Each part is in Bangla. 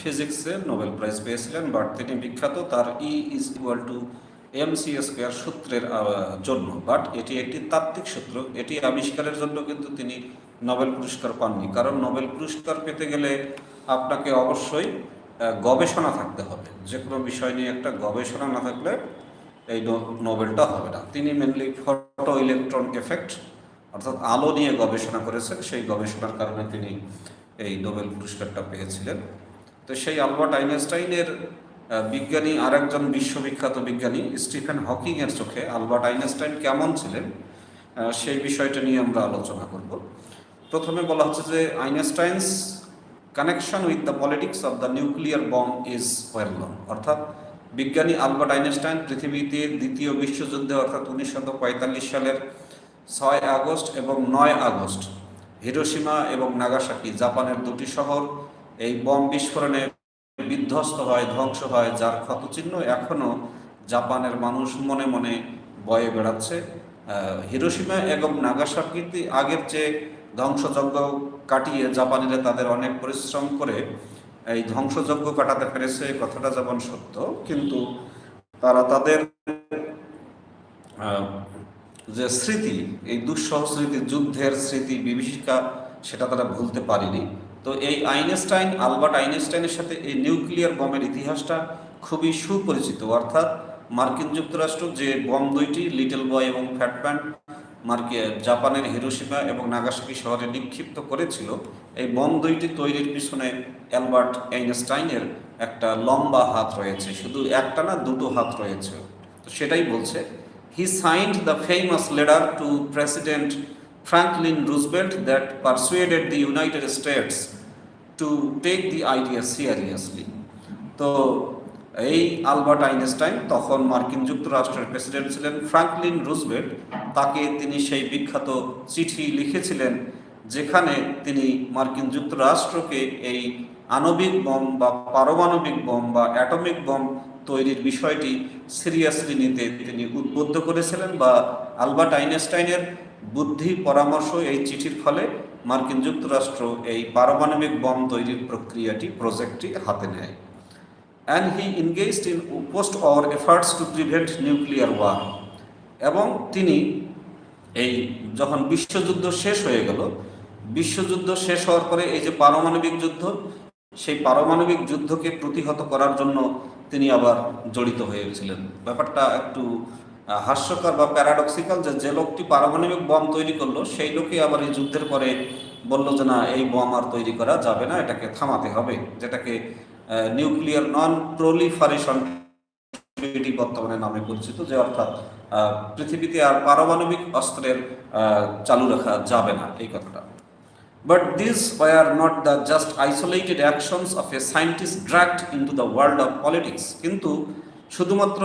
ফিজিক্সে নোবেল প্রাইজ পেয়েছিলেন বাট তিনি বিখ্যাত, তার E is equal to M C square সূত্রের জন্য। বাট এটি একটি তাত্ত্বিক সূত্র, এটি আবিষ্কারের জন্য কিন্তু তিনি নোবেল পুরস্কার পাননি। কারণ নোবেল পুরস্কার পেতে গেলে আপনাকে অবশ্যই গবেষণা থাকতে হবে। যে কোনো বিষয় নিয়ে একটা গবেষণা না থাকলে এই নোবেলটা হবে না। তিনি মেনলি ফটো ইলেকট্রন এফেক্ট অর্থাৎ আলো নিয়ে গবেষণা করেছেন। সেই গবেষণার কারণে তিনি এই নোবেল পুরস্কারটা পেয়েছিলেন। তো সেই আলবার্ট আইনস্টাইনের বিজ্ঞানী, আরেকজন বিশ্ববিখ্যাত বিজ্ঞানী, স্টিফেন হকিং এর চোখে আলবার্ট আইনস্টাইন কেমন ছিলেন? সেই বিষয়টা নিয়ে আমরা আলোচনা করব। প্রথমে বলা হচ্ছে যে Einstein's connection with the politics of the nuclear bomb is well অর্থাৎ বিজ্ঞানী আলবার্ট আইনস্টাইন পৃথিবীতে দ্বিতীয় বিশ্বযুদ্ধে, অর্থাৎ উনিশশো পঁয়তাল্লিশ সালের ছয় আগস্ট এবং নয় আগস্ট হিরোসীমা এবং নাগাসাকি, জাপানের দুটি শহর এই বম বিস্ফোরণে বিধ্বস্ত হয়, ধ্বংস হয়, যার ক্ষতচিহ্ন এখনও জাপানের মানুষ মনে মনে বয়ে বেড়াচ্ছে। হিরোসীমা এবং নাগাসাকিতে আগের যে ধ্বংসযজ্ঞ কাটিয়ে জাপানিরা তাদের অনেক পরিশ্রম করে এই ধ্বংসযজ্ঞ কাটাতে পেরেছে কথাটা যেমন সত্য, কিন্তু তারা তাদের যে স্মৃতি, এই দুঃসহ স্মৃতি, যুদ্ধের স্মৃতি, বিভীষিকা, সেটা তারা ভুলতে পারেনি। তো এই আইনস্টাইন, আলবার্ট আইনস্টাইনের সাথে এই নিউক্লিয়ার বমের ইতিহাসটা খুবই সুপরিচিত। অর্থাৎ মার্কিন যুক্তরাষ্ট্র যে বম দুইটি, লিটল বয় এবং ফ্যাট প্যান্ট, মার্কি, জাপানের হিরোশিমা এবং নাগাসাকি শহরে নিক্ষিপ্ত করেছিল, এই বম দুইটি তৈরির পিছনে অ্যালবার্ট আইনস্টাইনের একটা লম্বা হাত রয়েছে। শুধু একটা না, দুটো হাত রয়েছে। তো সেটাই বলছে he signed the famous letter to president Franklin Roosevelt that persuaded the United States to take the idea seriously তো এই আলবার্ট আইনস্টাইন তখন মার্কিন যুক্তরাষ্ট্রের প্রেসিডেন্ট ছিলেন ফ্রাঙ্কলিন রুজবেল্ট তাকে তিনি সেই বিখ্যাত চিঠি লিখেছিলেন যেখানে তিনি মার্কিন যুক্তরাষ্ট্রকে এই আণবিক বম বা পারমাণবিক বম বা অ্যাটমিক বম তৈরির বিষয়টি সিরিয়াসলি নিতে তিনি উদ্বুদ্ধ করেছিলেন বা আলবার্ট আইনস্টাইনের বুদ্ধি পরামর্শ এই চিঠির ফলে মার্কিন যুক্তরাষ্ট্র এই পারমাণবিক বম তৈরির প্রক্রিয়াটি, প্রজেক্টটি হাতে নেয়। And he engaged in post war efforts to prevent nuclear war এবং তিনি এই যখন বিশ্বযুদ্ধ শেষ হয়ে গেল, বিশ্বযুদ্ধ শেষ হওয়ার পরে এই যে পারমাণবিক যুদ্ধ, সেই পারমাণবিক যুদ্ধকে প্রতিহত করার জন্য তিনি আবার জড়িত হয়েছিলেন। ব্যাপারটা একটু হাস্যকর বা প্যারাডক্সিক্যাল যে যে লোকটি পারমাণবিক বম তৈরি করল, সেই লোকই আবার এই যুদ্ধের পরে বলল যে, না, এই বম আর তৈরি করা যাবে না, এটাকে থামাতে হবে। যেটাকে নিউক্লিয়ার নন প্রলিফারেশন বর্তমানে নামে পরিচিত, যে অর্থাৎ পৃথিবীতে আর পারমাণবিক অস্ত্রের চালু রাখা যাবে না, এই কথাটা। But this were not the just isolated actions of a scientist dragged into the world of politics কিন্তু শুধুমাত্র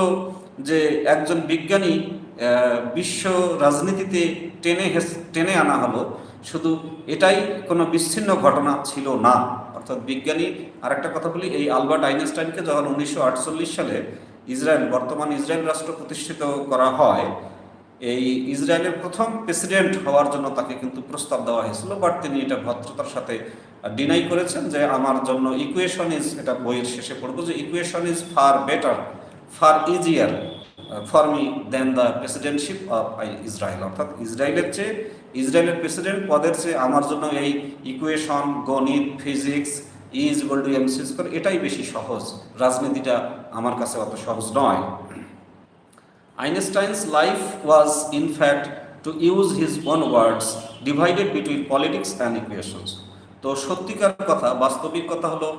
যে একজন বিজ্ঞানী বিশ্ব রাজনীতিতে টেনে টেনে আনা হলো। শুধু এটাই কোনো বিচ্ছিন্ন ঘটনা ছিল না। অর্থাৎ বিজ্ঞানী, আরেকটা কথা বলি, এই আলবার্ট আইনস্টাইনকে যখন উনিশশো আটচল্লিশ সালে ইসরায়েল, বর্তমান ইসরায়েল রাষ্ট্র প্রতিষ্ঠিত করা হয়, এই ইসরায়েলের প্রথম প্রেসিডেন্ট হওয়ার জন্য তাকে কিন্তু প্রস্তাব দেওয়া হয়েছিল, বাট তিনি এটা ভদ্রতার সাথে ডিনাই করেছেন যে, আমার জন্য ইকুয়েশন ইজ এটা বইয়ের শেষে পড়ব, যে equation is far better far easier for me than the presidentship of Israel অর্থাৎ ইসরায়েলের চেয়ে ইসরায়েলের প্রেসিডেন্ট পদের চেয়ে আমার জন্য এই ইকুয়েশন গণিত physics is equal to M square এটাই বেশি সহজ। রাজনীতিটা আমার কাছে অত সহজ নয়। Einstein's life was fact, to use his own words, divided between politics and equations. তো সত্যিকার কথা বাস্তবিক কথা হলো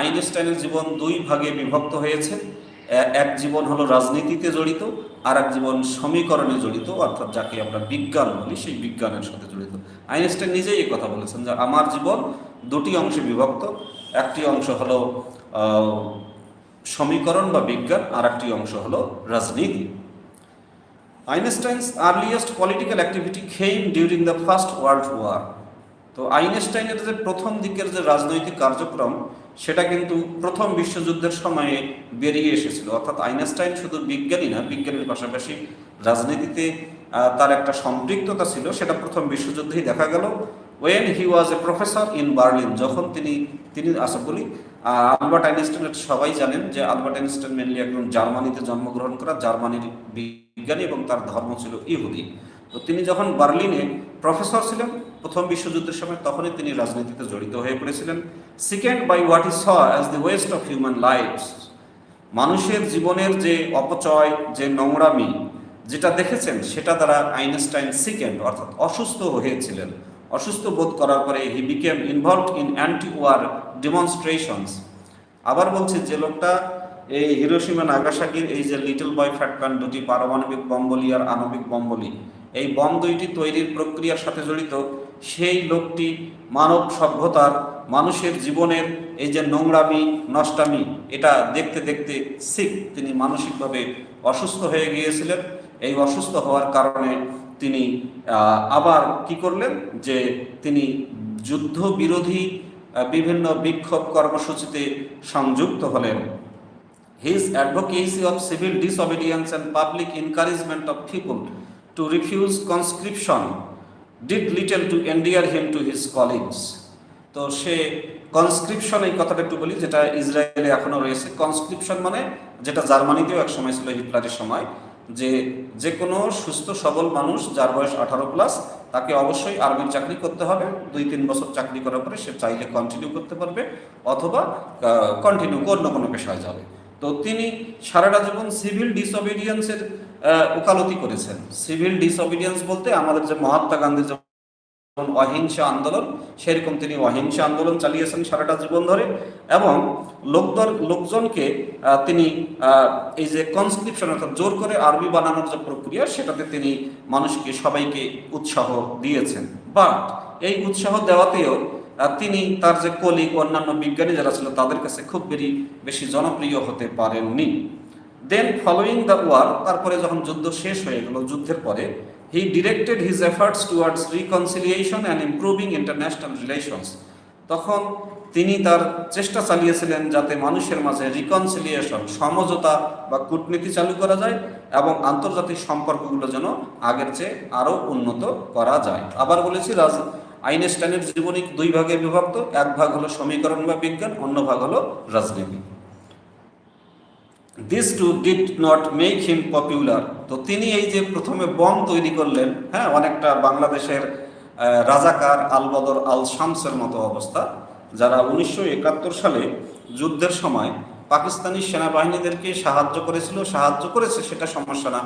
আইনস্টাইনের জীবন দুই ভাগে বিভক্ত হয়েছে। এক জীবন হলো রাজনীতিতে জড়িত আর এক জীবন সমীকরণে জড়িত, অর্থাৎ যাকে আমরা বিজ্ঞান বলি, সেই বিজ্ঞানের সাথে জড়িত। আইনস্টাইন নিজেই এই কথা বলেছেন যে আমার জীবন দুটি অংশে বিভক্ত, একটি অংশ হলো সমীকরণ বা বিজ্ঞান আর একটি অংশ হলো রাজনীতি। Einstein's earliest political activity came during the first world war তো আইনস্টাইনের যে প্রথম দিকের যে রাজনৈতিক কার্যক্রম সেটা কিন্তু প্রথম বিশ্বযুদ্ধের সময়ে বেরিয়ে এসেছিল। অর্থাৎ আইনস্টাইন শুধু বিজ্ঞানী না বিজ্ঞানের পাশাপাশি রাজনীতিতে তার একটা সম্পৃক্ততা ছিল সেটা প্রথম বিশ্বযুদ্ধেই দেখা গেল। When he was a professor in Berlin যখন তিনি তিনি আসা বলি আহ, আলবার্ট আইনস্টাইনের সবাই জানেন যে আলবার্ট আইনস্টাইন মেনলি একজন জার্মানিতে জন্মগ্রহণ করা জার্মানির বিজ্ঞানী এবং তার ধর্ম ছিল ইহুদি। তো তিনি যখন বার্লিনে প্রফেসর ছিলেন প্রথম বিশ্বযুদ্ধের সময় তখনই তিনি রাজনীতিতে জড়িত হয়ে পড়েছিলেন। Sickened by what is saw as the waste of human lives মানুষের জীবনের যে অপচয়, যে নোংরামি, যেটা দেখেছেন, সেটা দ্বারা আইনস্টাইন সিকেন্ড অর্থাৎ অসুস্থ হয়েছিলেন। অসুস্থ বোধ করার পরে he became involved in anti war demonstrations আবার বলছি যে লোকটা এই হিরোসীমা নাগাসাকির এই যে লিটল বয় ফ্যাটম্যান দুটি পারমাণবিক বম বলি আর আণবিক বম বলি এই বম দুইটি তৈরির প্রক্রিয়ার সাথে জড়িত সেই লোকটি মানব সভ্যতার, মানুষের জীবনের এই যে নোংরামি, নষ্টামি, এটা দেখতে দেখতে শিখ তিনি মানসিকভাবে অসুস্থ হয়ে গিয়েছিলেন। এই অসুস্থ হওয়ার কারণে তিনি আবার কি করলেন যে তিনি যুদ্ধ বিরোধী বিভিন্ন বিক্ষোভ কর্মসূচিতে সংযুক্ত হলেন। His advocacy of civil disobedience and public encouragement of people to refuse conscription did little to endear him to his colleagues. তো সে কনস্ক্রিপশন এই কথাটা একটু বলি, যেটা ইসরায়েলে এখনও রয়েছে। কনস্ক্রিপশন মানে যেটা জার্মানিতেও এক সময় ছিল, হিটলারের সময়, যে যে কোনো সুস্থ, সবল মানুষ যার বয়স আঠারো প্লাস তাকে অবশ্যই আর্মির চাকরি করতে হবে। দুই, তিন বছর চাকরি করার পরে সে চাইলে কন্টিনিউ করতে পারবে, অথবা কন্টিনিউ অন্য কোনো পেশায় যাবে। তো তিনি সারাটা জীবন সিভিল ডিসঅবিডিয়েন্সের ওকালতি করেছেন। সিভিল ডিসঅবিডিয়েন্স বলতে আমাদের যে মহাত্মা গান্ধী যেমন অহিংসা আন্দোলন, সেরকম তিনি অহিংসা আন্দোলন চালিয়েছেন সারাটা জীবন ধরে এবং লোকদল, লোকজনকে তিনি এই যে কনস্ক্রিপশন অর্থাৎ জোর করে আরবি বানানোর যে প্রক্রিয়া, সেটাতে তিনি মানুষকে, সবাইকে উৎসাহ দিয়েছেন। বাট এই উৎসাহ দেওয়াতেও তিনি তার যে কলিগ, অন্যান্য বিজ্ঞানী যারা ছিল, তাদের কাছে খুব বেশি জনপ্রিয় হতে পারেননি। দেন ফলোয়িং দ্য ওয়ার তারপরে যখন যুদ্ধ শেষ হয়ে গেল, যুদ্ধের পরে he directed his efforts towards reconciliation and improving international relations তখন তিনি তার চেষ্টা চালিয়েছিলেন যাতে মানুষের মাঝে রিকনসিলিয়েশন সমঝোতা বা কূটনীতি চালু করা যায় এবং আন্তর্জাতিক সম্পর্কগুলো যেন আগের চেয়ে আরও উন্নত করা যায়। আবার বলেছি, রাজ আইনস্টাইনের জীবনী দুই ভাগে বিভক্ত। এক ভাগ হলো সমীকরণ বা বিজ্ঞান, অন্য ভাগ হলো রাজনীতি। This too did not make him popular তো তিনি এই যে প্রথমে বম তৈরি করলেন হ্যাঁ অনেকটা বাংলাদেশের রাজাকার আল বদর আল শামসের মতো অবস্থা, যারা উনিশশো একাত্তর সালে যুদ্ধের সময় পাকিস্তানি সেনাবাহিনীদেরকে সাহায্য করেছিল। সাহায্য করেছে, সেটা সমস্যা না।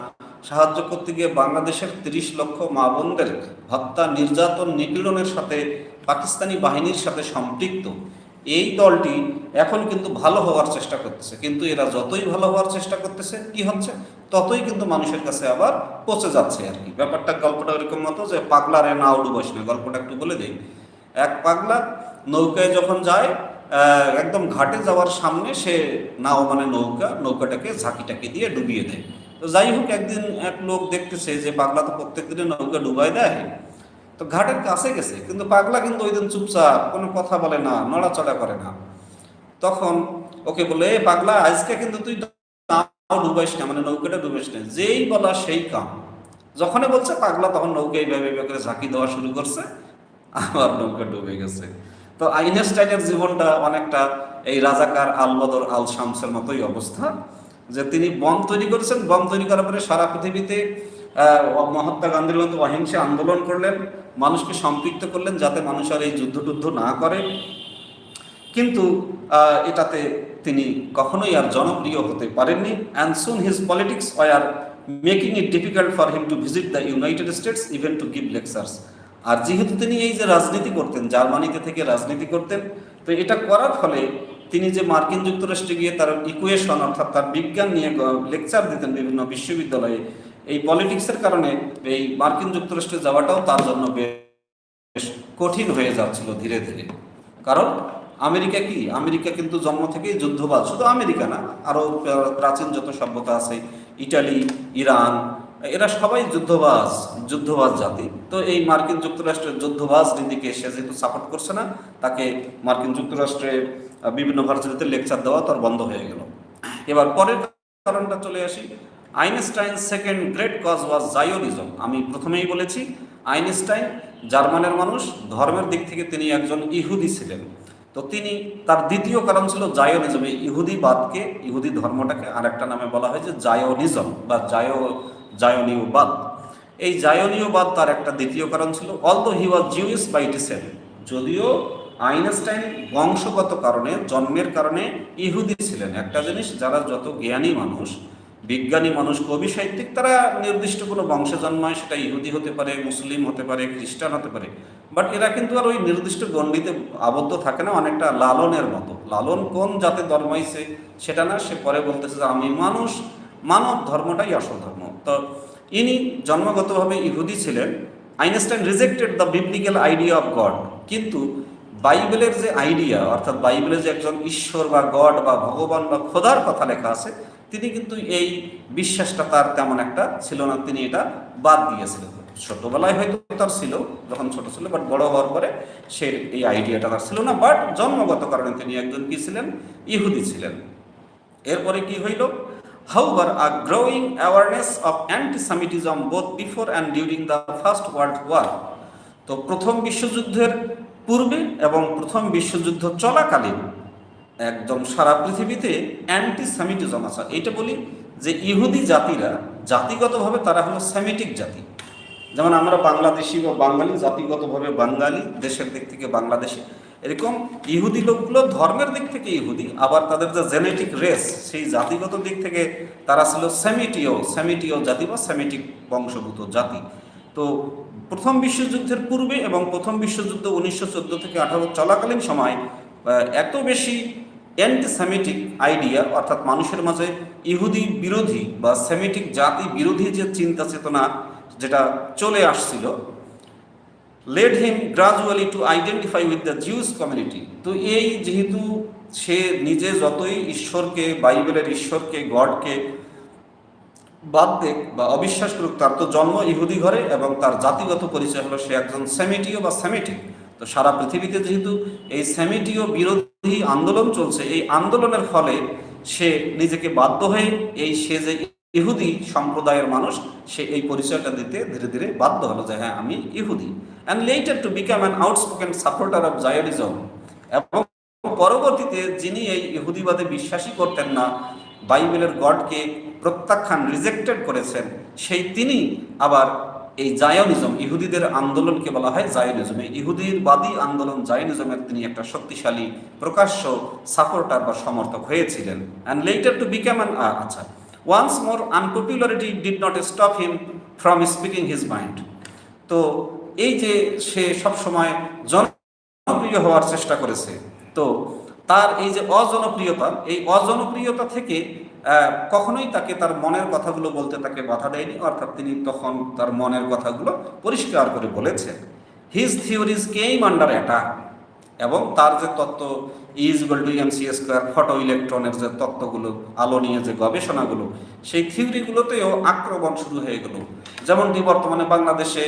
সাহায্য করতে গিয়ে বাংলাদেশের তিরিশ লক্ষ মা বোনদের হত্যা, নির্যাতন, নিপীড়নের সাথে পাকিস্তানি বাহিনীর সাথে সম্পৃক্ত। এই দলটি এখন কিন্তু ভালো হওয়ার চেষ্টা করতেছে। কিন্তু এরা যতই ভালো হওয়ার চেষ্টা করতেছে, কি হচ্ছে? ততই কিন্তু মানুষের কাছে আবার পচে যাচ্ছে আর কি। ব্যাপারটা গল্পটা এরকম মতো যে পাগলারে না উড়ু উড়ুবাস না। গল্পটা একটু বলে দিই। এক পাগলা নৌকায় যখন যায় একদম ঘাটে যাওয়ার সামনে সে নাও মানে নৌকা, নৌকাটাকে ঝাঁকিটাকে দিয়ে ডুবিয়ে দেয়। তো যাই হোক, একদিন এক লোক দেখতেছে যে পাগলা তো প্রত্যেক দিনে নৌকা ডুবাই দেয়। তো ঘাটের কাছে গেছে, কিন্তু পাগলা কিন্তু ওই দিন চুপচাপ, কোনো কথা বলে না, নড়াচড়া করে না। তখন ওকে বলে এ পাগলা, আজকে কিন্তু তুই ডুবাইস না মানে নৌকাটা ডুবাইস না, যেই বলা সেই কাম। যখনই বলছে পাগলা, তখন নৌকা এইভাবে করে ঝাঁকি দেওয়া শুরু করছে, আবার নৌকা ডুবে গেছে। তো আইনস্টাইনের জীবনটা অনেকটা এই রাজাকার আল বদর, আল শামসের মতোই অবস্থা, যে তিনি বম তৈরি করেছেন, বম তৈরি করার পরে সারা পৃথিবীতে মহাত্মা গান্ধীর মতো অহিংসা আন্দোলন করলেন, মানুষকে সম্পৃক্ত করলেন যাতে মানুষ আর এই যুদ্ধ টুদ্ধ না করে। কিন্তু এটাতে তিনি কখনোই আর জনপ্রিয় হতে পারেননি। And soon his politics were making it difficult for him to visit the United States even to give lectures আর যেহেতু তিনি এই যে রাজনীতি করতেন, জার্মানিতে থেকে রাজনীতি করতেন, তো এটা করার ফলে তিনি যে মার্কিন যুক্তরাষ্ট্রে গিয়ে তার ইকুয়েশন অর্থাৎ তার বিজ্ঞান নিয়ে লেকচার দিতেন বিভিন্ন বিশ্ববিদ্যালয়ে এই পলিটিক্সের কারণে এই মার্কিন যুক্তরাষ্ট্রে যাওয়াটাও তার জন্য বেশ কঠিন হয়ে যাচ্ছিল ধীরে ধীরে। কারণ আমেরিকা কি? আমেরিকা কিন্তু জন্ম থেকেই যুদ্ধবাজ, শুধু আমেরিকা না, আরও প্রাচীন যত সভ্যতা আছে, ইটালি, ইরান, এরা সবাই যুদ্ধবাজ যুদ্ধবাজ জাতি। তো এই মার্কিন যুক্তরাষ্ট্রের যুদ্ধবাজ নীতিকে সে যেহেতু সাপোর্ট করছে না, তাকে মার্কিন যুক্তরাষ্ট্রে বিভিন্ন ভার্সিটিতে লেকচার দেওয়া তার বন্ধ হয়ে গেল। এবার পরের কারণটা চলে আসি Einstein second great cause was Zionism আমি প্রথমেই বলেছি, আইনস্টাইন জার্মানের মানুষ, ধর্মের দিক থেকে তিনি একজন ইহুদি ছিলেন। তো তিনি, তার দ্বিতীয় কারণ ছিল জায়োনিজম এই ইহুদিবাদকে ইহুদি ধর্মটাকে আরেকটা নামে বলা হয় যে জায়োনিজম বা জায়ো জায়নীয়বাদ এই জায়নীয়বাদ তার একটা দ্বিতীয় কারণ ছিল although he was Jewish by descent যদিও আইনস্টাইন বংশগত কারণে, জন্মের কারণে ইহুদি ছিলেন। একটা জিনিস, যারা যত জ্ঞানী মানুষ বিজ্ঞানী মানুষ কবি, সাহিত্যিক, তারা নির্দিষ্ট কোনো বংশে জন্মায়, সেটা ইহুদি হতে পারে, মুসলিম হতে পারে, খ্রিস্টান হতে পারে। বাট এরা কিন্তু আর ওই নির্দিষ্ট গণ্ডিতে আবদ্ধ থাকে না, অনেকটা লালনের মতো। লালন কোন জাতে জন্মাইছে সেটা না, সে পরে বলতেছে যে আমি মানুষ, মানব ধর্মটাই আসল ধর্ম। তো ইনি জন্মগতভাবে ইহুদি ছিলেন। Einstein rejected the biblical idea of God. কিন্তু বাইবেলের যে আইডিয়া, অর্থাৎ বাইবেলে যে একজন ঈশ্বর বা গড বা ভগবান বা খোদার কথা লেখা আছে তিনি কিন্তু এই বিশ্বাসটা তার তেমন একটা ছিল না। তিনি এটা বাদ দিয়েছিলেন। ছোটবেলায় হয়তো তার ছিল যখন ছোট ছিল বাট বড় হওয়ার পরে সে এই আইডিয়াটা তার ছিল না। বাট জন্মগত কারণে তিনি একজন কি ছিলেন? ইহুদি ছিলেন। এরপরে কি হইল? However a growing awareness of antisemitism both before and during the first world war তো প্রথম বিশ্বযুদ্ধের পূর্বে এবং প্রথম বিশ্বযুদ্ধ চলাকালীন একদম সারা পৃথিবীতে অ্যান্টিসেমিটিজম আছে। এইটা বলি যে ইহুদি জাতিরা, জাতিগতভাবে তারা হলো সেমিটিক জাতি। যেমন আমরা বাংলাদেশি বা বাঙালি, জাতিগতভাবে বাঙালি, দেশের দিক থেকে বাংলাদেশি। এরকম ইহুদি লোকগুলো ধর্মের দিক থেকে ইহুদি, আবার তাদের যে জেনেটিক রেস সেই জাতিগত দিক থেকে তারা ছিল সেমিটিও সেমিটিও জাতি বা সেমিটিক বংশভূত জাতি। তো প্রথম বিশ্বযুদ্ধের পূর্বে এবং প্রথম বিশ্বযুদ্ধ উনিশশো চোদ্দ থেকে আঠারো চলাকালীন সময় এত বেশি অ্যান্টিসেমিটিক আইডিয়া অর্থাৎ মানুষের মাঝে ইহুদি বিরোধী বা সেমিটিক জাতি বিরোধী যে চিন্তা চেতনা যেটা চলে আসছিল led him gradually to identify with the Jewish community তো এই যেহেতু সে নিজে যতই ঈশ্বরকে, বাইবেলের ঈশ্বরকে, গডকে বাদ দেখ বা অবিশ্বাস করুক, তার তো জন্ম ইহুদি ঘরে এবং তার জাতিগত পরিচয় হলো সে একজন সেমিটিও বা সেমিটিক তো সারা পৃথিবীতে যেহেতু এই সেমিটিও বিরোধী আন্দোলন চলছে, এই আন্দোলনের ফলে সে নিজেকে বাধ্য হয়ে এই সে যে ইহুদি সম্প্রদায়ের মানুষ, সে এই পরিচয়টা দিতে ধীরে ধীরে বাধ্য হলো যে হ্যাঁ আমি ইহুদি। And later to become an outspoken supporter of Zionism এবং পরবর্তীতে যিনি এই ইহুদিবাদে বিশ্বাসী করতেন না, বাইবেলের গডকে প্রত্যাখ্যান রিজেক্টেড করেছেন, সেই তিনি আবার এই জায়নিজম ইহুদিদের আন্দোলনকে বলা হয় জায়নিজম। এই ইহুদির বাদী আন্দোলন জায়নিজমের তিনি একটা শক্তিশালী প্রকাশ্য সাপোর্টার বা সমর্থক হয়েছিলেন। And later to become an আচ্ছা once more unpopularity did not stop him from speaking his mind তো এই যে সে সবসময় জনপ্রিয় হওয়ার চেষ্টা করেছে, তো তার এই যে অজনপ্রিয়তা, এই অজনপ্রিয়তা থেকে কখনোই তাকে তার মনের কথাগুলো বলতে তাকে বাধা দেয়নি, অর্থাৎ তিনি তখন তার মনের কথাগুলো পরিষ্কার করে বলেছেন। His theories came under attack এবং তার যে তত্ত্ব is equal to c square photo ইলেকট্রনের যে তত্ত্বগুলো, আলো নিয়ে যে গবেষণাগুলো, সেই থিওরিগুলোতেও আক্রমণ শুরু হয়ে গেল। যেমনটি বর্তমানে বাংলাদেশে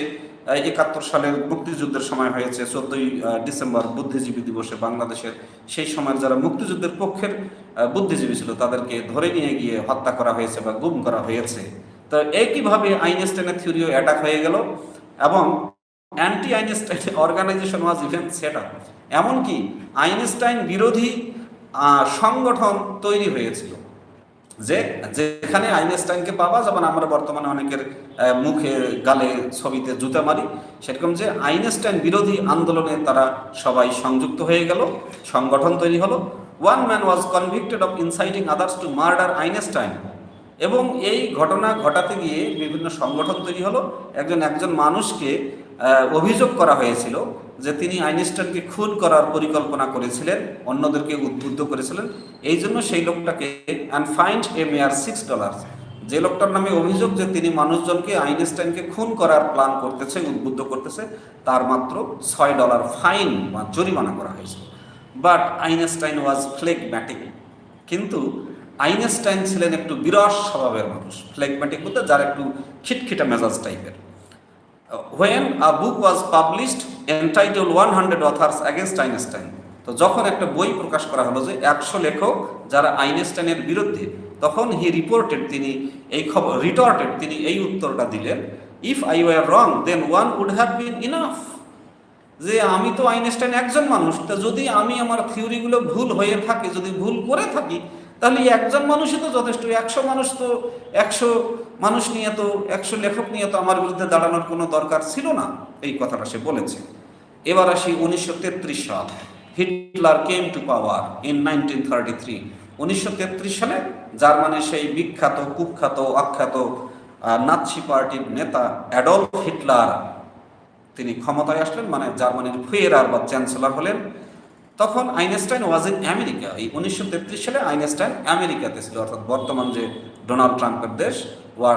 একাত্তর সালের মুক্তিযুদ্ধের সময় হয়েছে, চোদ্দই ডিসেম্বর বুদ্ধিজীবী দিবসে বাংলাদেশের সেই সময়ের যারা মুক্তিযুদ্ধের পক্ষের বুদ্ধিজীবী ছিল তাদেরকে ধরে নিয়ে গিয়ে হত্যা করা হয়েছে বা গুম করা হয়েছে। তো একইভাবে আইনস্টাইনের থিওরিও অ্যাটাক হয়ে গেল এবং anti Einstein organization was even set up. এমনকি আইনস্টাইন বিরোধী সংগঠন তৈরি হয়েছিল। যে যেখানে আইনস্টাইনকে পাওয়া যেমন আমরা বর্তমানে অনেকের মুখে, গালে ছবিতে জুতা মারি, সেরকম যে আইনস্টাইন বিরোধী আন্দোলনে তারা সবাই সংযুক্ত হয়ে গেল, সংগঠন তৈরি হলো। One man was convicted of inciting others to murder Einstein এবং এই ঘটনা ঘটাতে গিয়ে বিভিন্ন সংগঠন তৈরি হলো। একজন একজন মানুষকে অভিযোগ করা হয়েছিল যে তিনি আইনস্টাইনকে খুন করার পরিকল্পনা করেছিলেন, অন্যদেরকে উদ্বুদ্ধ করেছিলেন। এই জন্য সেই লোকটাকে and find a mayor six dollar যে লোকটার নামে অভিযোগ যে তিনি মানুষজনকে আইনস্টাইনকে খুন করার প্ল্যান করতেছে, উদ্বুদ্ধ করতেছে, তার মাত্র ছয় ডলার ফাইন বা জরিমানা করা হয়েছিল। বাট আইনস্টাইন ওয়াজ ফ্লেগম্যাটিক কিন্তু আইনস্টাইন ছিলেন একটু বিরস স্বভাবের মানুষ ফ্লেগম্যাটিক বলতে যার একটু খিটখিটা মেজাজ টাইপের when a book was published entitled one hundred authors against Einstein তো যখন একটা বই প্রকাশ করা হলো যে একশো লেখক যারা আইনস্টাইনের বিরুদ্ধে, তখন হি রিপোর্টেড তিনি, এই খবর রিটর্টেড তিনি এই উত্তরটা দিলেন if I were wrong then one would have been enough যে আমি তো আইনস্টাইন একজন মানুষ, তা যদি আমি আমার থিওরিগুলো ভুল হয়ে থাকে, যদি ভুল করে থাকি তাহলে একজন মানুষই তো যথেষ্ট। একশো মানুষ তো, একশো মানুষ নিয়ে তো, একশো লেখক নিয়ে তো আমার বিরুদ্ধে দাঁড়ানোর কোনো দরকার ছিল না, এই কথাটা সে বলেছে। এবার আসি উনিশশো তেত্রিশ সাল, Hitler came to power in nineteen thirty three. উনিশশো তেত্রিশ সালে জার্মানির সেই বিখ্যাত, কুখ্যাত, আখ্যাত নাৎসি পার্টির নেতা অ্যাডলফ হিটলার, তিনি ক্ষমতায় আসলেন মানে জার্মানির ফুয়েরার বা চ্যান্সেলর হলেন। তখন আইনস্টাইন ওয়াজ ইন আমেরিকা এই উনিশশো তেত্রিশ সালে আইনস্টাইন আমেরিকাতে ছিল। অর্থাৎ বর্তমান যে ডোনাল্ড ট্রাম্পের দেশ, were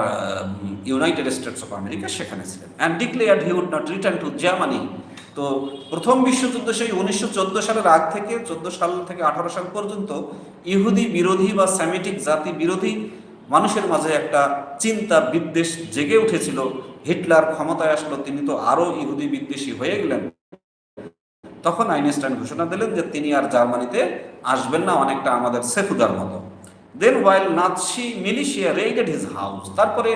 United States of America সেখানে ছিলেন। And declared he would not return to Germany তো প্রথম বিশ্বযুদ্ধ সেই উনিশশো চোদ্দ সালের আগ থেকে, চোদ্দ সাল থেকে আঠারো সাল পর্যন্ত ইহুদি বিরোধী বা স্যামিটিক জাতি বিরোধী মানুষের মাঝে একটা চিন্তা, বিদ্বেষ জেগে উঠেছিল। হিটলার ক্ষমতায় আসলো, তিনি তো আরও ইহুদি বিদ্বেষী হয়ে গেলেন। তখন আইনস্টাইন ঘোষণা দিলেন যে তিনি আর জার্মানিতে আসবেন না, অনেকটা আমাদের সেফুদার মতো। Then while Nazi militia raided his house তারপরে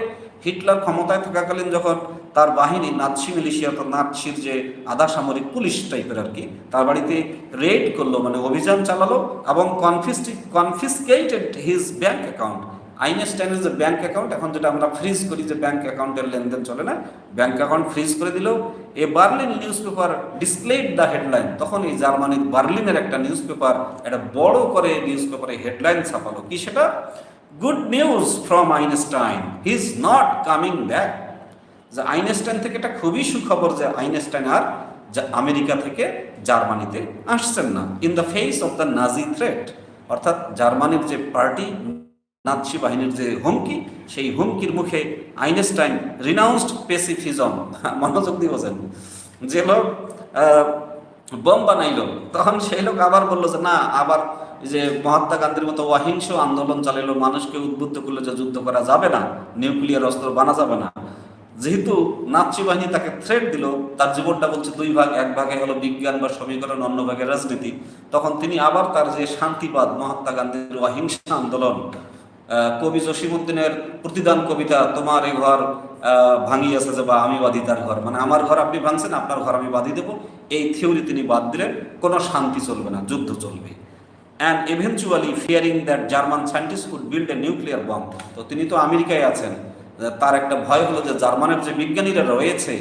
হিটলার ক্ষমতায় থাকাকালীন যখন তার বাহিনী নাৎসি মিলিশিয়া তো নাৎসির যে আধা সামরিক পুলিশ টাইপের আর কি, তার বাড়িতে রেড করল মানে অভিযান চালালো এবং কনফিস্টি কনফিসকেটেড হিজ ব্যাংক অ্যাকাউন্ট আইনস্টাইনের যে ব্যাংক অ্যাকাউন্ট এখন যেটা আমরা ফ্রিজ করি যে ব্যাংক অ্যাকাউন্টের লেনদেন চলে না ব্যাংক অ্যাকাউন্ট ফ্রিজ করে দিল a Berlin newspaper displayed the headline তখন এই জার্মানির বার্লিনের একটা নিউজ পেপার একটা বড় করে নিউজ পেপারে হেডলাইন ছাপালো। কি সেটা? Good news from Einstein he is not coming back যে আইনস্টাইন থেকে এটা খুবই সুখবর যে আইনস্টাইন আর আমেরিকা থেকে জার্মানিতে আসছেন না। In the face of the Nazi threat অর্থাৎ জার্মানির যে পার্টি নাৎসি বাহিনীর যে হুমকি, সেই হুমকির মুখে আইনস্টাইন রিনাউন্সড পেসিফিজম মনোযোগ দিয়ে বোঝেন। যে লোক বোম বানাইলো, তখন সেই লোক আবার বলল যে, না, আবার যে মহাত্মা গান্ধীর মতো অহিংস আন্দোলন চালাইলো, মানুষকে উদ্বুদ্ধ করল যে যুদ্ধ করা যাবে না, নিউক্লিয়ার অস্ত্র বানা যাবে না। যেহেতু নাৎসি বাহিনী তাকে থ্রেট দিল, তার জীবনটা বলছে দুই ভাগ, এক ভাগে হলো বিজ্ঞান বা সমীকরণ, অন্য ভাগে রাজনীতি। তখন তিনি আবার তার যে শান্তিবাদ, মহাত্মা গান্ধীর অহিংসা আন্দোলন কবি জসিমুদ্দিনের প্রতিদান কবিতা, তোমার এ ঘর ভাঙিয়াছে যে বা আমি বাদী তার ঘর। মানে আমার ঘর আপনি ভাঙছেন, আপনার ঘর আমি বাদী দেবো। এই থিওরি তিনি বাদ দিলেন, কোনো শান্তি চলবে না, যুদ্ধ চলবে। And eventually fearing that German scientist could build a nuclear bomb তো তিনি তো আমেরিকায় আছেন তার একটা ভয় হলো যে জার্মানের যে বিজ্ঞানীরা রয়েছে,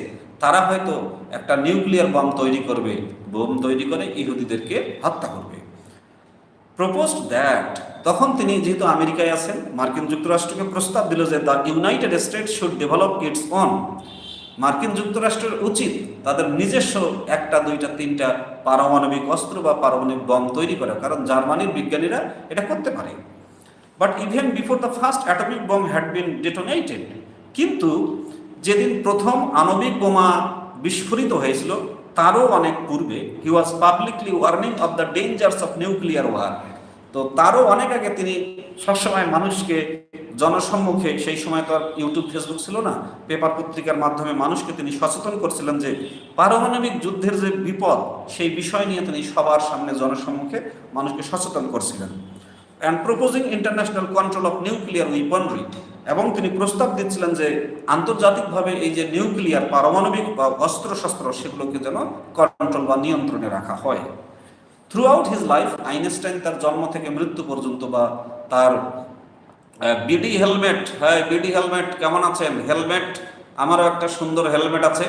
তারা হয়তো একটা নিউক্লিয়ার বম তৈরি করবে, বোম তৈরি করে ইহুদিদেরকে হত্যা করবে। প্রপোজড দ্যাট তখন তিনি যেহেতু আমেরিকায় আছেন, মার্কিন যুক্তরাষ্ট্রকে প্রস্তাব দিল যে the United States should develop its own মার্কিন যুক্তরাষ্ট্রের উচিত তাদের নিজস্ব একটা, দুইটা, তিনটা পারমাণবিক অস্ত্র বা পারমাণবিক বম তৈরি করা, কারণ জার্মানির বিজ্ঞানীরা এটা করতে পারে। But even before the first atomic bomb had been detonated কিন্তু যেদিন প্রথম আণবিক বোমা বিস্ফোরিত হয়েছিল তারও অনেক পূর্বে he was publicly warning of the dangers of nuclear war তো তারও অনেক আগে তিনি সবসময় মানুষকে, জনসম্মুখে, সেই সময় তো ইউটিউব ফেসবুক ছিল না পেপার পত্রিকার মাধ্যমে মানুষকে তিনি সচেতন করছিলেন যে পারমাণবিক যুদ্ধের যে বিপদ, সেই বিষয় নিয়ে তিনি সবার সামনে জনসম্মুখে মানুষকে সচেতন করছিলেন। And proposing international control of nuclear weaponry এবং তিনি প্রস্তাব দিচ্ছিলেন যে আন্তর্জাতিকভাবে এই যে নিউক্লিয়ার পারমাণবিক বা অস্ত্রশস্ত্র, সেগুলোকে যেন কন্ট্রোল বা নিয়ন্ত্রণে রাখা হয়। Throughout his life Einstein তার জন্ম থেকে মৃত্যু পর্যন্ত বা তার বিডি হেলমেট হ্যাঁ বিডি হেলমেট কেমন আছেন? হেলমেট, আমারও একটা সুন্দর হেলমেট আছে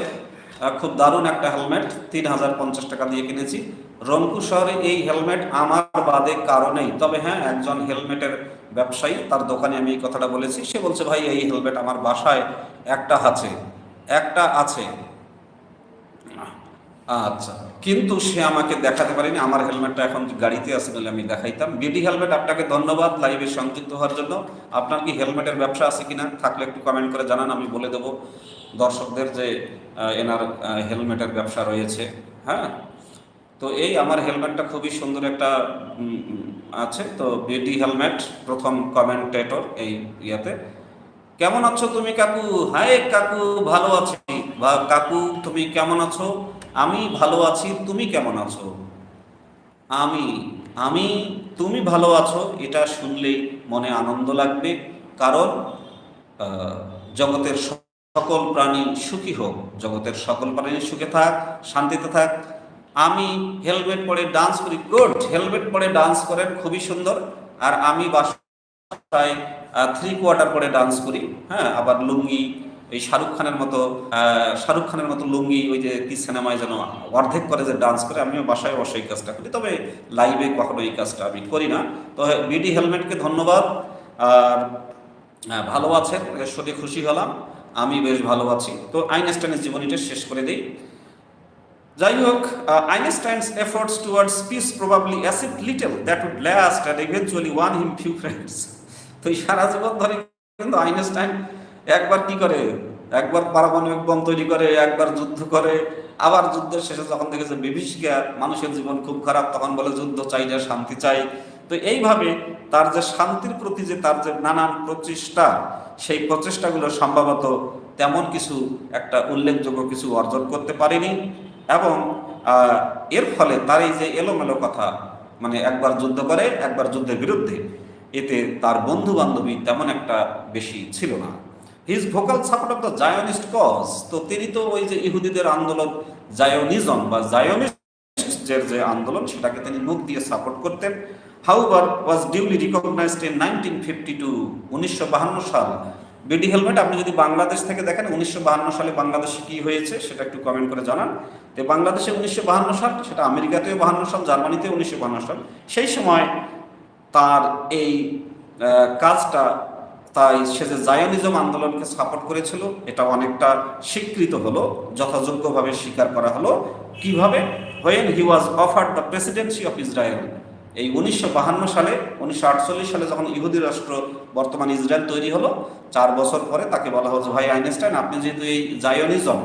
খুব দারুণ একটা হেলমেট, তিন হাজার পঞ্চাশ টাকা দিয়ে কিনেছি। রংপুর শহরে এই হেলমেট আমার বাদে কারণেই তবে হ্যাঁ একজন হেলমেটের ব্যবসায়ী, তার দোকানে আমি এই কথাটা বলেছি। সে বলছে, ভাই, এই হেলমেট আমার বাসায় একটা আছে একটা আছে। আচ্ছা কিন্তু সে আমাকে দেখাতে পারেনি। আমার হেলমেটটা এখন গাড়িতে আছে বলে আমি দেখাইতাম। বিডি হেলমেট আপনাকে ধন্যবাদ লাইভে সংযুক্ত হওয়ার জন্য। আপনার কি হেলমেটের ব্যবসা আছে কিনা থাকলে একটু কমেন্ট করে জানান, আমি বলে দেবো দর্শকদের যে এনার হেলমেটের ব্যবসা রয়েছে। হ্যাঁ? তো এই আমার হেলমেটটা খুবই সুন্দর একটা আছে, তো বিডি হেলমেট প্রথম কমেন্টেটর এই ইয়াতে। কেমন আছো তুমি কাকু? হাই কাকু, ভালো আছি। বা কাকু, তুমি কেমন আছো? আমি ভালো আছি, তুমি কেমন আছো? আমি আমি, তুমি ভালো আছো, এটা শুনলেই মনে আনন্দ লাগবে। কারণ জগতের সকল প্রাণী সুখী হোক, জগতের সকল প্রাণী সুখে থাক, শান্তিতে থাক। আমি হেলমেট পরে ডান্স করি। গুড হেলমেট পরে ডান্স করেন, খুবই সুন্দর। আর আমি বাসায় থ্রি কোয়ার্টার পরে ডান্স করি। হ্যাঁ আবার লুঙ্গি, এই শাহরুখ খানের মতো শাহরুখ খানের মতো লুঙ্গি, ওই যে কি সিনেমায় যেন অর্ধেক করে যে ডান্স করে, আমিও বাসায় অবশ্যই এই কাজটা করি। তবে লাইভে কখনো এই কাজটা আমি করি না। তো বিডি হেলমেটকে ধন্যবাদ। আর ভালো আছেন সাথে খুশি হলাম। আমি বেশ ভালো আছি। তো আইনস্টাইনের জীবনীটা শেষ করে দিই। যাই হোক Einstein's efforts towards peace probably achieved little that would last and eventually won him few friends তো এই সারা জীবন ধরে কিন্তু আইনস্টাইন একবার কি করে? একবার পারমাণবিক বোম তৈরি করে, একবার যুদ্ধ করে, আবার যুদ্ধের শেষে যখন দেখেছে বিভীষিকা, মানুষের জীবন খুব খারাপ, তখন বলে যুদ্ধ চাই না শান্তি চাই। তো এইভাবে তার যে শান্তির প্রতি যে তার যে নানান প্রচেষ্টা, সেই প্রচেষ্টাগুলো সম্ভবত তেমন কিছু একটা উল্লেখযোগ্য কিছু অর্জন করতে পারেনি। এবং এর ফলে তার এই যে এলোমেলো কথা মানে একবার যুদ্ধ করে, একবার যুদ্ধের বিরুদ্ধে, এতে তার বন্ধু বান্ধবী তেমন একটা বেশি ছিল না। His vocal support of the Zionist cause তো তিনি তো ওই যে ইহুদিদের আন্দোলন জায়োনিজম বা জায়োনিস্টের যে আন্দোলন, সেটাকে তিনি মুখ দিয়ে সাপোর্ট করতেন। However was duly recognized in nineteen fifty two উনিশশো বাহান্ন সাল। বিডি হেলমেট আপনি যদি বাংলাদেশ থেকে দেখেন, উনিশশো বাহান্ন সালে বাংলাদেশে কি হয়েছে, সেটা একটু কমেন্ট করে জানান। বাংলাদেশে উনিশশো বাহান্ন সাল, সেটা আমেরিকাতেও বাহান্ন সাল জার্মানিতে উনিশশো বাহান্ন সাল, সেই সময় তার এই কাজটা তাই সে যে জায়নিজম আন্দোলনকে সাপোর্ট করেছিল, এটা অনেকটা স্বীকৃত হলো, যথাযোগ্যভাবে স্বীকার করা হলো। কীভাবে? When he was offer the presidency of Israel এই উনিশশো সালে, উনিশশো আটচল্লিশ সালে যখন ইহুদি রাষ্ট্র বর্তমান ইসরায়েল তৈরি হলো, চার বছর পরে তাকে বলা হচ্ছে ভাই আইনস্টাইন, আপনি যেহেতু এই জায়োনিজম,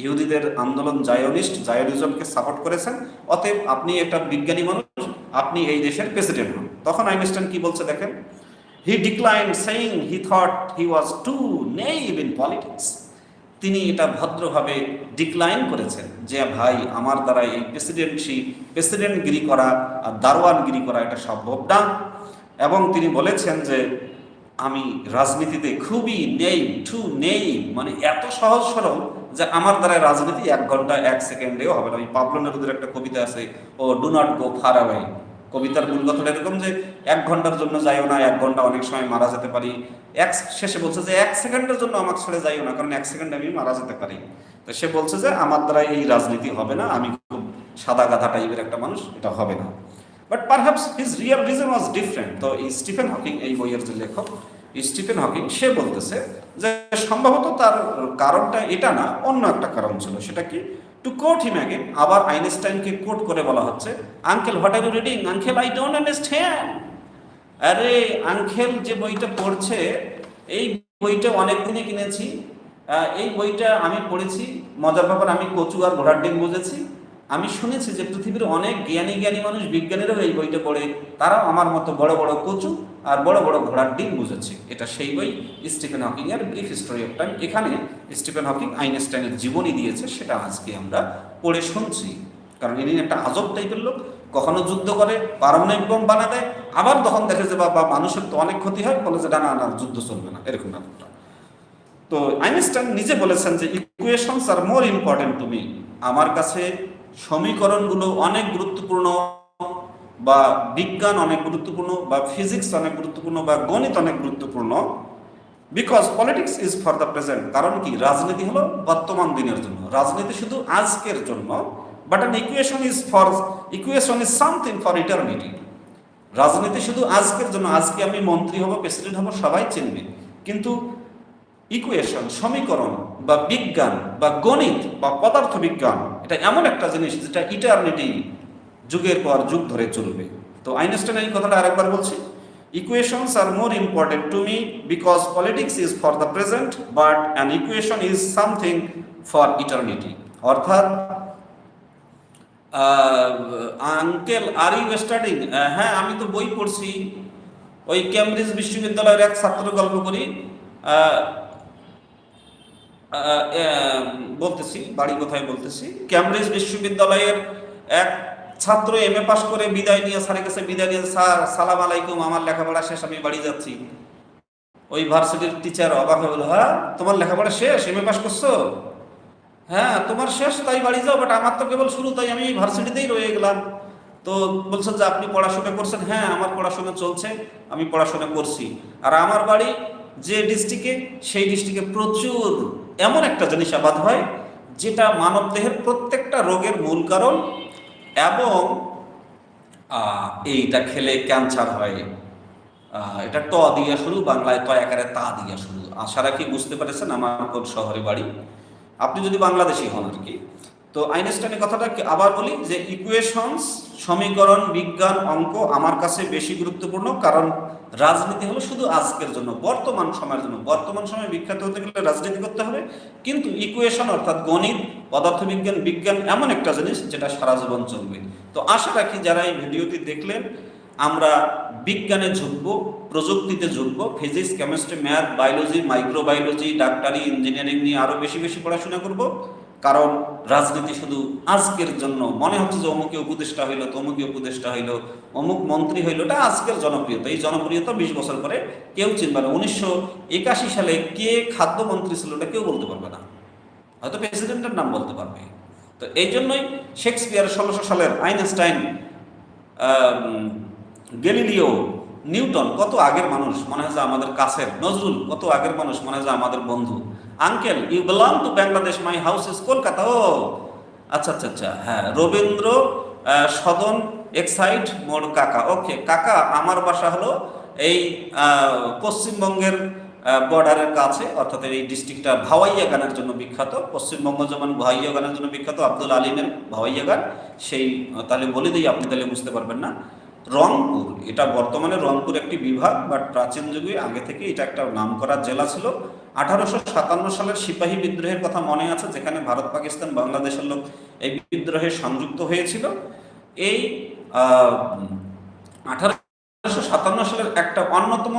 ইহুদিদের আন্দোলন জায়োনিস্ট, জায়োনিজমকে সাপোর্ট করেছেন, অতএব আপনি একটা বিজ্ঞানী মানুষ, আপনি এই দেশের প্রেসিডেন্ট হন। তখন আইনস্টাইন কি বলছে দেখেন? He decline saying he thought he was too naive in politics তিনি এটা ভদ্রভাবে ডিক্লাইন করেছেন যে, ভাই, আমার দ্বারা এই প্রেসিডেন্সি প্রেসিডেন্টগিরি করা আর দারোয়ানগিরি করা এটা সম্ভব না। এবং তিনি বলেছেন যে, আমি রাজনীতিতে খুবই নেই টু নেই মানে এত সহজ সরল যে, আমার দ্বারা রাজনীতি এক ঘণ্টা, এক সেকেন্ডেও হবে না। ওই পাবলো নেরুদের একটা কবিতা আছে, ও do not go far away কবিতার মূল কথাটা এরকম যে এক ঘণ্টার জন্য যাইও না, এক ঘণ্টা অনেক সময় মারা যেতে পারি। এক শেষে বলছে যে এক সেকেন্ডের জন্য আমাকে ছেড়ে যাইও না, কারণ এক সেকেন্ডে আমি মারা যেতে পারি। তো সে বলছে যে আমার দ্বারা এই রাজনীতি হবে না, আমি খুব সাদা গাধা টাইপের একটা মানুষ, এটা হবে না। But perhaps his real reason was different তো এই স্টিফেন হকিং, এই বইয়ের যে লেখক স্টিফেন হকিং, সে বলতেছে যে সম্ভবত তার কারণটা এটা না, অন্য একটা কারণ ছিল। সেটা কি? টু কোট হিম অ্যাগেন আবার আইনস্টাইনকে কোট করে বলা হচ্ছে uncle what are you reading uncle I don't understand আরে আঙ্কেল যে বইটা পড়ছে, এই বইটা অনেক দিনে কিনেছি এই বইটা আমি পড়েছি, মজার ব্যাপার, আমি কচু আর ঘোড়ার ডিম বুঝেছি আমি শুনেছি যে পৃথিবীর অনেক জ্ঞানী জ্ঞানী মানুষ, বিজ্ঞানীরাও এই বইটা পড়ে। তারাও আমার মতো বড় বড় কচু আর বড় বড় ঘোড়ার ডিম বুঝেছে। এটা সেই বই স্টিফেন হকিং এর ব্রিফ স্টোরি অফ টাইম এখানে স্টিফেন হকিং আইনস্টাইনের জীবনী দিয়েছে, সেটা আজকে আমরা পড়ে শুনছি। কারণ ইনি একটা আজব টাইপের লোক কখনো যুদ্ধ করে, পারমাণবিক বোম বানা দেয় আবার তখন দেখে যে বাবা, মানুষের তো অনেক ক্ষতি হয়, বলে যে না না যুদ্ধ চলবে না, এরকম ব্যাপারটা। তো আইনস্টাইন নিজে বলেছেন যে equations are more important to me আমার কাছে সমীকরণগুলো অনেক গুরুত্বপূর্ণ বা বিজ্ঞান অনেক গুরুত্বপূর্ণ বা ফিজিক্স অনেক গুরুত্বপূর্ণ বা গণিত অনেক গুরুত্বপূর্ণ because politics is for the present কারণ কি? রাজনীতি হলো বর্তমান দিনের জন্য। রাজনীতি শুধু আজকের জন্য but an equation is for equation is something for eternity রাজনীতি শুধু আজকের জন্য, আজকে আমি মন্ত্রী হব প্রেসিডেন্ট হব, সবাই চিনবে। কিন্তু ইকুয়েশন সমীকরণ বা বিজ্ঞান বা গণিত বা পদার্থবিজ্ঞান, এটা এমন একটা জিনিস যেটা ইটার্নিটি যুগের পর যুগ ধরে চলবে। তো আইনস্টাইন এই কথাটা আরেকবার বলছি equations are more important to me because politics is for the present but an equation is something for eternity অর্থাৎ আঙ্কেল আর ইউ স্টাডিং হ্যাঁ আমি তো বই পড়ছি। ওই ক্যামব্রিজ বিশ্ববিদ্যালয়ের এক ছাত্র গল্প করি। বলতেছি বাড়ি কোথায় বলতেছি। ক্যামব্রিজ বিশ্ববিদ্যালয়ের এক ছাত্র এম এ পাস করে বিদায় নিয়ে স্যারের কাছে বিদায় নিয়ে, স্যার, সালাম আলাইকুম, আমার লেখাপড়া শেষ, আমি বাড়ি যাচ্ছি। ওই ভার্সিটির টিচার অবাক হয়ে বলল হ্যাঁ তোমার লেখাপড়া শেষ এম এ পাস করছ? হ্যাঁ তোমার শেষ, তাই বাড়ি যাও বাট আমার তো কেবল শুরু, তাই আমি ভার্সিটিতেই রয়ে গেলাম। তো বলছেন যে, আপনি পড়াশোনা করছেন? হ্যাঁ আমার পড়াশোনা চলছে, আমি পড়াশোনা করছি। আর আমার বাড়ি যে ডিস্ট্রিক্টে সেই ডিস্ট্রিক্টে প্রচুর এমন একটা জিনিস আবাদ হয় যেটা মানব দেহের প্রত্যেকটা রোগের মূল কারণ এবং এইটা খেলে ক্যান্সার হয়। এটা ট দিয়ে শুরু, বাংলায় ত আকারে তা দিয়ে শুরু। আশা রাখি বুঝতে পেরেছেন? আমার কোন শহরে বাড়ি। আপনি যদি বাংলাদেশি হন আর কি, তো আইনস্টাইনের কথাটা আবার বলি যে ইকুয়েশনস সমীকরণ, বিজ্ঞান, অঙ্ক আমার কাছে বেশি গুরুত্বপূর্ণ কারণ রাজনীতি হলো শুধু আজকের জন্য, বর্তমান সময়ের জন্য। বর্তমান সময়ে বিখ্যাত হতে গেলে রাজনীতি করতে হবে। কিন্তু ইকুয়েশন অর্থাৎ গণিত, পদার্থবিজ্ঞান, বিজ্ঞান এমন একটা জিনিস যেটা সারা জীবন চলবে। তো আশা রাখি যারা এই ভিডিওটি দেখলেন, আমরা বিজ্ঞানে ঝুঁকবো, প্রযুক্তিতে ঝুঁকবো physics chemistry math biology microbiology ডাক্তারি ইঞ্জিনিয়ারিং নিয়ে আরও বেশি বেশি পড়াশোনা করব। কারণ রাজনীতি শুধু আজকের জন্য। মনে হচ্ছে যে অমুকে উপদেষ্টা হইল তমুকে উপদেষ্টা হইল, অমুক মন্ত্রী হইল এটা আজকের জনপ্রিয়তা। এই জনপ্রিয়তা বিশ বছর পরে কেউ চিনবে না। উনিশশো একাশি সালে কে খাদ্যমন্ত্রী ছিল ওটা কেউ বলতে পারবে না। হয়তো প্রেসিডেন্টের নাম বলতে পারবে। তো এই জন্যই শেক্সপিয়ার ষোলোশো সালের আইনস্টাইন গেলিলিও নিউটন কত আগের মানুষ? মনে হয় যে আমাদের কাছের, নজরুল কত আগের মানুষ? মনে হয় যে আমাদের বন্ধু। Uncle you belong to Bangladesh my house is Kolkata ও। আচ্ছা আচ্ছা আচ্ছা হ্যাঁ রবীন্দ্র সদন এক্সাইট মোর কাকা, ওকে, কাকা, আমার বাসা হলো এই পশ্চিমবঙ্গের বর্ডারের কাছে, অর্থাৎ এই ডিস্ট্রিক্টটা ভাওয়াইয়া গানের জন্য বিখ্যাত। পশ্চিমবঙ্গ যেমন ভাওয়াইয়া গানের জন্য বিখ্যাত, আব্দুল আলিমের ভাওয়াইয়া গান, সেই, তাহলে বলে দিই, আপনি তাহলে বুঝতে পারবেন না। রংপুর। এটা বর্তমানে রংপুর একটি বিভাগ বাট প্রাচীন যুগে আগে থেকে এটা একটা নাম করা জেলা ছিল। আঠারোশো সাতান্ন সালের সিপাহী বিদ্রোহের কথা মনে আছে, যেখানে ভারত, পাকিস্তান, বাংলাদেশের লোক এই বিদ্রোহে সংযুক্ত হয়েছিল। এই আঠারোশো সাতান্ন সালের একটা অন্যতম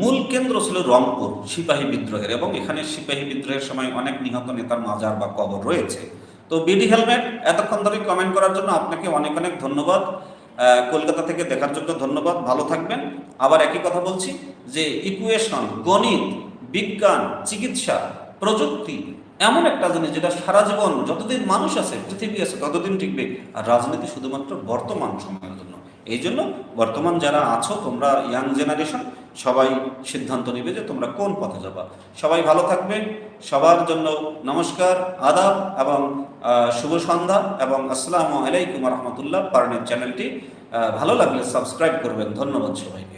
মূল কেন্দ্র ছিল রংপুর, সিপাহী বিদ্রোহের, এবং এখানে সিপাহী বিদ্রোহের সময় অনেক নিহত নেতার মাজার বা কবর রয়েছে। তো বিডি হেলমেট, এতক্ষণ ধরে কমেন্ট করার জন্য আপনাকে অনেক অনেক ধন্যবাদ। কলকাতা থেকে দেখার জন্য ধন্যবাদ, ভালো থাকবেন। আবার একই কথা বলছি যে ইকুয়েশন গণিত, বিজ্ঞান, চিকিৎসা, প্রযুক্তি, এমন একটা জিনিস যেটা সারা জীবন যতদিন মানুষ আছে, পৃথিবী আছে, ততদিন টিকবে। আর রাজনীতি শুধুমাত্র বর্তমান সময়ের জন্য। এই জন্য বর্তমান যারা আছো, তোমরা ইয়াং জেনারেশন সবাই সিদ্ধান্ত নেবে যে তোমরা কোন পথে যাবা। সবাই ভালো থাকবে। সবার জন্য নমস্কার, আদাব এবং শুভ সন্ধ্যা এবং আসসালামু আলাইকুম রহমতুল্লাহ পার্নের চ্যানেলটি ভালো লাগলে সাবস্ক্রাইব করবেন। ধন্যবাদ সবাইকে।